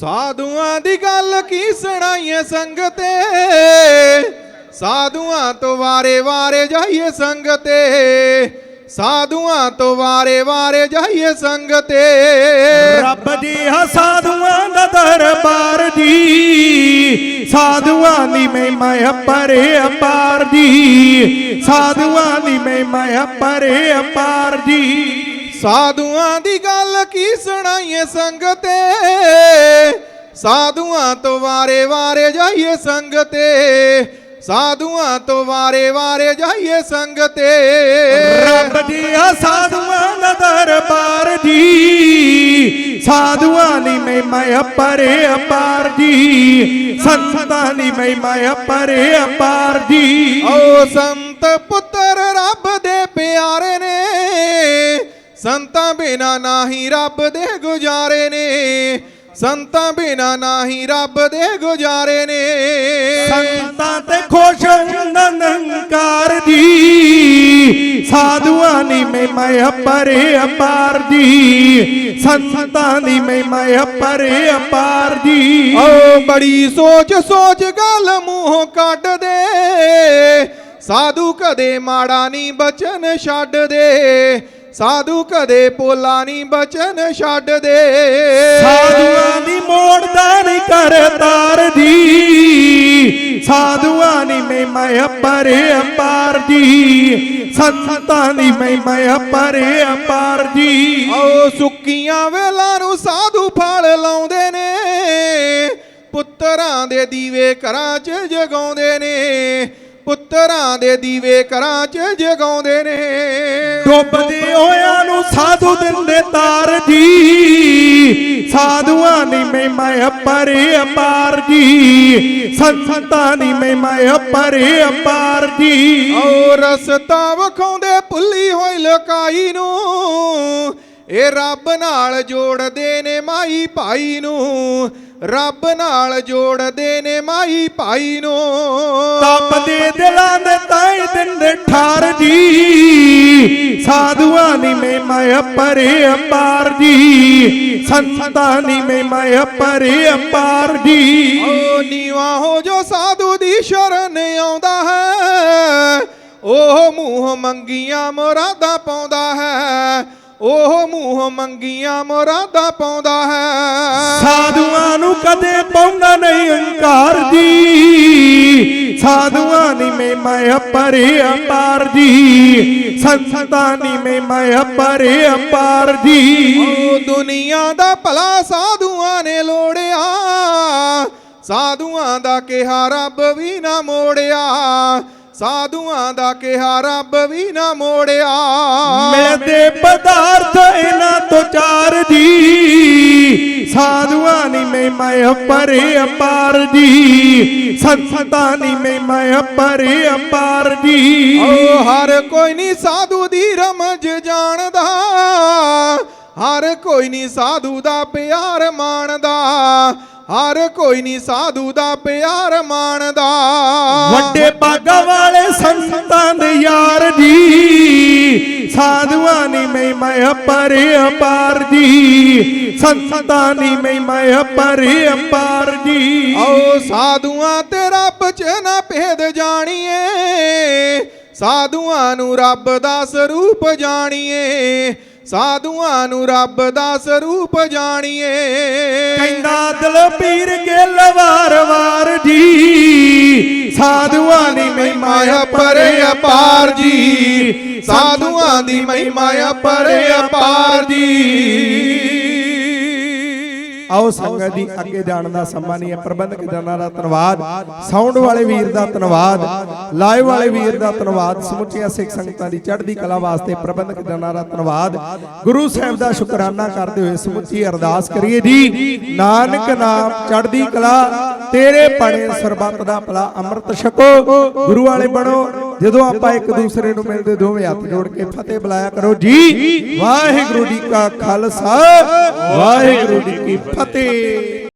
ਸਾਧੂਆਂ ਦੀ ਗੱਲ ਕੀ ਸੁਣਾਈਏ ਸੰਗਤੇ? ਸਾਧੂਆਂ ਤੋਂ ਵਾਰੇ ਵਾਰੇ ਜਾਈਏ ਸੰਗਤੇ। ਸਾਧੂਆਂ ਤੋਂ ਵਾਰੇ ਵਾਰੇ ਜਾਈਏ ਸੰਗਤੇ। ਰੱਬ ਜੀ ਹਾ ਸਾਧੂਆਂ ਦਾ ਦਰਬਾਰ ਜੀ। ਸਾਧੂਆਂ ਦੀ ਮਹਿਮਾ ਪਰੇ ਅਪਾਰ ਜੀ। ਸਾਧੂਆਂ ਦੀ ਮਹਿਮਾ ਪਰੇ ਅਪਾਰ ਜੀ। ਸਾਧੂਆਂ ਦੀ ਗੱਲ ਕੀ ਸੁਣਾਈਏ ਸੰਗਤੇ? ਸਾਧੂਆਂ ਤੋਂ ਵਾਰੇ ਵਾਰੇ ਜਾਈਏ ਸੰਗਤੇ। ਸਾਧੂਆਂ ਤੋਂ ਵਾਰੇ ਵਾਰੇ ਜਾਈਏ ਸੰਗਤੇ। ਰੱਬ ਜੀ ਹਾ ਸਾਧੂਆਂ ਦਾ ਦਰਬਾਰ ਜੀ। ਸਾਧੂਆਂ ਦੀ ਮਹਿਮਾ ਪਰੇ ਅਪਾਰ ਜੀ। ਸੰਤਾਂ ਦੀ ਮਹਿਮਾ ਪਰੇ ਅਪਾਰ ਜੀ। ਓ ਸੰਤ ਪੁੱਤਰ ਰੱਬ ਦੇ ਪਿਆਰੇ ਨੇ। ਸੰਤਾਂ ਬਿਨਾ ਨਾਹੀ ਰੱਬ ਦੇ ਗੁਜ਼ਾਰੇ ਨੇ। ਸੰਤਾਂ ਬਿਨਾ ਨਾਹੀ ਰੱਬ ਦੇ ਗੁਜ਼ਾਰੇ ਨੇ। ਸੰਤਾਂ ਤੇ ਖੁਸ਼ ਨਿਰੰਕਾਰ ਜੀ। ਸਾਧੂਆਂ ਦੀ ਮਹਿਮਾ ਪਰੇ ਅਪਾਰ ਜੀ। ਸੰਤਾਂ ਦੀ ਮਹਿਮਾ ਪਰੇ ਅਪਾਰ ਜੀ। ਓ ਬੜੀ ਸੋਚ ਸੋਚ ਗੱਲ ਮੂੰਹੋਂ ਕੱਢ ਦੇ। ਸਾਧੂ ਕਦੇ ਮਾੜਾ ਨਹੀਂ ਬਚਨ ਛੱਡ ਦੇ। ਸਾਧੂ ਕਦੇ ਪੋਲਾ ਨਹੀਂ ਬਚਨ ਛੱਡ ਦੇ। ਸਾਧੂਆਂ ਦੀ ਮੋੜਦਾ ਨਹੀਂ ਕਰਤਾਰ ਜੀ। ਸਾਧੂਆਂ ਦੀ ਮਹਿਮਾ ਪਰੇ ਅਪਾਰ ਜੀ। ਸੰਤਾਂ ਦੀ ਮਹਿਮਾ ਪਰੇ ਅਪਾਰ ਜੀ। ਓ ਸੁੱਕੀਆਂ ਵੇਲਾਂ ਨੂੰ ਸਾਧੂ ਫਲ ਲਾਉਂਦੇ ਨੇ। ਪੁੱਤਰਾਂ ਦੇ ਦੀਵੇ ਘਰਾਂ 'ਚ ਜਗਾਉਂਦੇ ਨੇ। ਪੁੱਤਰਾਂ ਦੇ ਦੀਵੇ ਘਰਾਂ 'ਚ ਜਗਾਉਂਦੇ ਨੇ। ਡੁੱਬਦੇ ਹੋਇਆਂ ਨੂੰ ਸਾਧੂ ਦਿੰਦੇ ਤਾਰ ਜੀ। ਸਾਧੂਆਂ ਦੀ ਮਹਿਮਾ ਪਰੇ ਅਪਾਰ ਜੀ। ਸੰਤਾਂ ਦੀ ਮਹਿਮਾ ਪਰੇ ਅਪਾਰ ਜੀ। ਓ ਰਸਤਾ ਵਖਾਉਂਦੇ ਭੁੱਲੀ ਹੋਈ ਲਕਾਈ ਨੂੰ। ਇਹ ਰੱਬ ਨਾਲ ਜੋੜਦੇ ਨੇ ਮਾਈ ਭਾਈ ਨੂੰ। ਰੱਬ ਨਾਲ ਜੋੜਦੇ ਨੇ ਮਾਈ ਭਾਈ ਨੂੰ। ਤਪਦੇ ਦਿਲਾਂ ਦੇ ਤਾਈ ਦਿੰਦੇ ਠਾਰ ਜੀ। ਸਾਧੂਆਂ ਦੀ ਮਹਿਮਾ ਪਰੇ ਅਪਾਰ ਜੀ। ਸੰਤਾਂ ਦੀ ਮਹਿਮਾ ਪਰੇ ਅਪਾਰ ਜੀ। ਓ ਨੀਵਾ ਹੋ ਜੋ ਸਾਧੂ ਦੀ ਸ਼ਰਨ ਆਉਂਦਾ ਹੈ। ਉਹ ਮੂੰਹ ਮੰਗੀਆਂ ਮੁਰਾਦਾਂ ਪਾਉਂਦਾ ਹੈ। ਉਹ ਮੂੰਹ ਮੰਗੀਆਂ ਮੁਰਾਦਾਂ ਪਾਉਂਦਾ ਹੈ। ਸਾਧੂਆਂ ਨੂੰ ਕਦੇ ਪਾਉਂਦਾ ਨਹੀਂ ਹੰਕਾਰ ਜੀ। ਸਾਧੂਆਂ ਦੀ ਮਹਿਮਾ ਪਰੇ ਅਪਾਰ ਜੀ। ਸੰਤਾਂ ਦੀ ਮਹਿਮਾ ਪਰੇ ਅਪਾਰ ਜੀ। ਓ ਦੁਨੀਆ ਦਾ ਭਲਾ ਸਾਧੂਆਂ ਨੇ ਲੋੜਿਆ। ਸਾਧੂਆਂ ਦਾ ਕਿਹਾ ਰੱਬ ਵੀ ਨਾ ਮੋੜਿਆ। ਸਾਧੂਆਂ ਦਾ ਕਿਹਾ ਰੱਬ ਵੀ ਨਾ ਮੋੜਿਆ। ਮਿਲਦੇ ਪਦਾਰਥ ਇਹਨਾਂ ਤੋਂ ਚਾਰ ਜੀ। ਸਾਧੂਆਂ ਦੀ ਮਹਿਮਾ ਪਰੇ ਅਪਾਰ ਜੀ। ਸੰਤਾਂ ਦੀ ਮਹਿਮਾ ਪਰੇ ਅਪਾਰ ਜੀ। ਓ ਹਰ ਕੋਈ ਨਹੀਂ ਸਾਧੂ ਦੀ ਰਮਜ ਜਾਣਦਾ। ਹਰ ਕੋਈ ਨਹੀਂ ਸਾਧੂ ਦਾ ਪਿਆਰ ਮਾਣਦਾ। ਹਰ ਕੋਈ ਨਹੀਂ ਸਾਧੂ ਦਾ ਪਿਆਰ ਮਾਣਦਾ। ਵੱਡੇ ਬਾਗਾ ਵਾਲੇ ਸੰਤਾਂ ਦੇ ਯਾਰ ਜੀ। ਸਾਧੂਆਂ ਦੀ ਮਹਿਮਾ ਪਰੇ ਅਪਾਰ ਜੀ। ਸੰਤਾਂ ਦੀ ਮਹਿਮਾ ਪਰੇ ਅਪਾਰ ਜੀ। ਆਓ ਸਾਧੂਆਂ ਤੇ ਰੱਬ ਚ ਨਾ ਭੇਦ ਜਾਣੀਏ। ਸਾਧੂਆਂ ਨੂੰ ਰੱਬ ਦਾ ਸਰੂਪ ਜਾਣੀਏ। ਸਾਧੂਆਂ ਨੂੰ ਰੱਬ ਦਾ ਸਰੂਪ ਜਾਣੀਏ। ਕਹਿੰਦਾ ਦਲਪੀਰ ਗਿੱਲ ਵਾਰ ਵਾਰ ਜੀ। ਸਾਧੂਆਂ ਦੀ ਮਹਿਮਾ ਮਾਇਆ ਪਰੇ ਅਪਾਰ ਜੀ। ਸਾਧੂਆਂ ਦੀ ਮਹਿਮਾ ਪਰੇ ਅਪਾਰ ਜੀ। ਆਓ ਸੰਗਤ ਜੀ, ਅੱਗੇ ਜਾਣ ਦਾ ਸਮਾਂ ਨਹੀਂ ਹੈ, ਪ੍ਰਬੰਧਕ ਜਨਾਂ ਦਾ ਧੰਨਵਾਦ ਸਾਊਂਡ ਵਾਲੇ ਵੀਰ ਦਾ ਧੰਨਵਾਦ ਲਾਈਵ ਵਾਲੇ ਵੀਰ ਦਾ ਧੰਨਵਾਦ, ਸਮੁੱਚੀਆਂ ਸਿੱਖ ਸੰਗਤਾਂ ਦੀ ਚੜ੍ਹਦੀ ਕਲਾ ਵਾਸਤੇ ਪ੍ਰਬੰਧਕ ਜਨਾਂ ਦਾ ਧੰਨਵਾਦ। ਗੁਰੂ ਸਾਹਿਬ ਦਾ ਸ਼ੁਕਰਾਨਾ ਕਰਦੇ ਹੋਏ ਸਮੁੱਚੀ ਅਰਦਾਸ ਕਰੀਏ ਜੀ, ਨਾਨਕ ਨਾਮ ਚੜ੍ਹਦੀ ਕਲਾ, ਤੇਰੇ ਪੜੇ ਸਰਬੱਤ ਦਾ ਭਲਾ, ਅੰਮ੍ਰਿਤ ਛਕੋ, ਗੁਰੂ ਵਾਲੇ ਬਣੋ। ਜਦੋਂ ਆਪਾਂ ਇੱਕ ਦੂਸਰੇ ਨੂੰ ਮਿਲਦੇ ਦੋਵੇਂ ਹੱਥ ਜੋੜ ਕੇ ਫਤਿਹ ਬੁਲਾਇਆ ਕਰੋ ਜੀ। ਵਾਹਿਗੁਰੂ ਜੀ ਕਾ ਖਾਲਸਾ। ਵਾਹਿਗੁਰੂ ਜੀ ਕੀ ਫਤਿਹ।